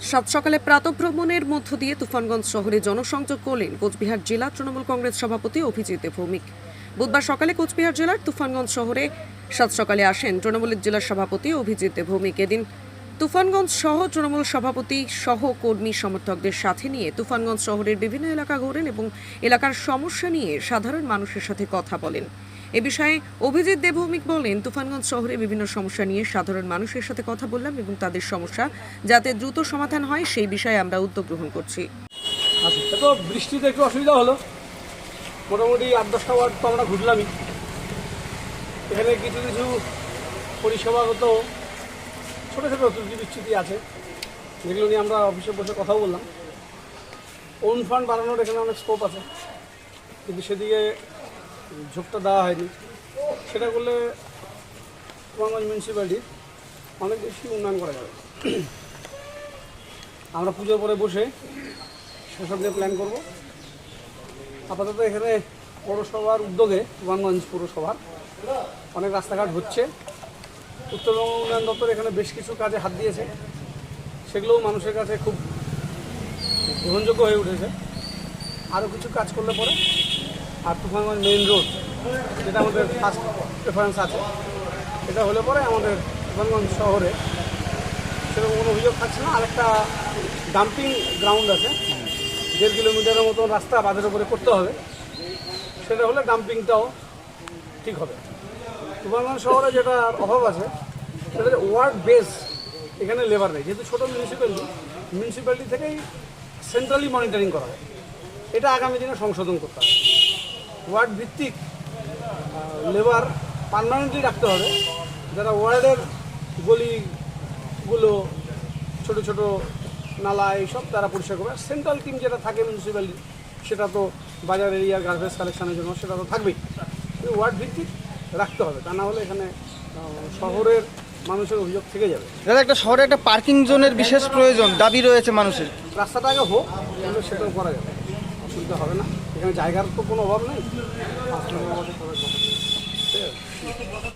সাত সকালে প্রাতভ্রমণের মধ্য দিয়ে তুফানগঞ্জ শহরে জনসংযোগ করলেন কোচবিহার জেলা তৃণমূল কংগ্রেস সভাপতি অভিজিৎ ভৌমিক। বুধবার সকালে কোচবিহার জেলার তুফানগঞ্জ শহরে সাত সকালে আসেন তৃণমূলের জেলার সভাপতি অভিজিৎ ভৌমিক। এদিন তুফানগঞ্জ সহ তৃণমূল সভাপতি সহ কর্মী সমর্থকদের সাথে নিয়ে তুফানগঞ্জ শহরের বিভিন্ন এলাকা ঘোরেন এবং এলাকার সমস্যা নিয়ে সাধারণ মানুষের সাথে কথা বলেন। এ বিষয়ে অভিজিৎ দেবভৌমিক বলেন, তুফানগঞ্জ শহরে বিভিন্ন সমস্যা নিয়ে সাধারণ মানুষের সাথে কথা বললাম এবং তাদের সমস্যা যাতে দ্রুত সমাধান হয় সেই বিষয়ে আমরা উদ্যোগ গ্রহণ করছি। আচ্ছা তো বৃষ্টিতে একটু অসুবিধা হলো। মোটামুটি আট দশটা ওয়ার্ড তো আমরা ঘুরলামই। এখানে কিছু কিছু পরিষেবাগত ছোটো ছোটো ত্রুটি বিচ্ছুতি আছে, যেগুলো নিয়ে আমরা অফিসে বসে কথা বললাম। ওন ফান্ড বাড়ানোর এখানে অনেক স্কোপ আছে। কিন্তু সেদিকে ঝোঁকটা দেওয়া হয়নি। সেটা করলে কুমারগঞ্জ মিউনিসিপ্যালিটির অনেক বেশি উন্নয়ন করা যাবে। আমরা পুজোর পরে বসে সেসব নিয়ে প্ল্যান করব। আপাতত এখানে পৌরসভার উদ্যোগে তুফানগঞ্জ পৌরসভার অনেক রাস্তাঘাট হচ্ছে। উত্তরবঙ্গ উন্নয়ন দপ্তর এখানে বেশ কিছু কাজে হাত দিয়েছে। সেগুলোও মানুষের কাছে খুব গ্রহণযোগ্য হয়ে উঠেছে। আরও কিছু কাজ করলে পরে আর তুফানগঞ্জ মেইন রোড যেটা আমাদের ফার্স্ট প্রেফারেন্স আছে। এটা হলে পরে আমাদের তুফানগঞ্জ শহরে সেরকম কোনো অভিযোগ থাকছে না। আরেকটা ডাম্পিং গ্রাউন্ড আছে। দেড় কিলোমিটারের মতো রাস্তা বাঁধের উপরে করতে হবে। সেটা হলে ডাম্পিংটাও ঠিক হবে। তুফানগঞ্জ শহরে যেটা অভাব আছে, সেটা ওয়ার্ড বেস এখানে লেবার নেই। যেহেতু ছোটো মিউনিসিপ্যালিটি মিউনিসিপ্যালিটি থেকেই সেন্ট্রালি মনিটরিং করা হয়। এটা আগামী দিনে সংশোধন করতে হবে। ওয়ার্ড ভিত্তিক লেবার পার্মানেন্টলি রাখতে হবে। যারা ওয়ার্ডের গলিগুলো ছোট ছোট নালা এইসব তারা পরিষ্কার করবে। সেন্ট্রাল টিম যেটা থাকে মিউনিসিপ্যালিটি সেটা তো বাজার এরিয়ার গার্বেজ কালেকশনের জন্য সেটা তো থাকবেই। কিন্তু ওয়ার্ড ভিত্তিক রাখতে হবে তা না হলে এখানে শহরের মানুষের অভিযোগ থেকে যাবে। দাদা একটা শহরে একটা পার্কিং জোনের বিশেষ প্রয়োজন দাবি রয়েছে মানুষের। রাস্তাটা আগে হোক সেটাও করা যাবে। অসুবিধা হবে না। এখানে জায়গার তো কোনো অভাব নেই।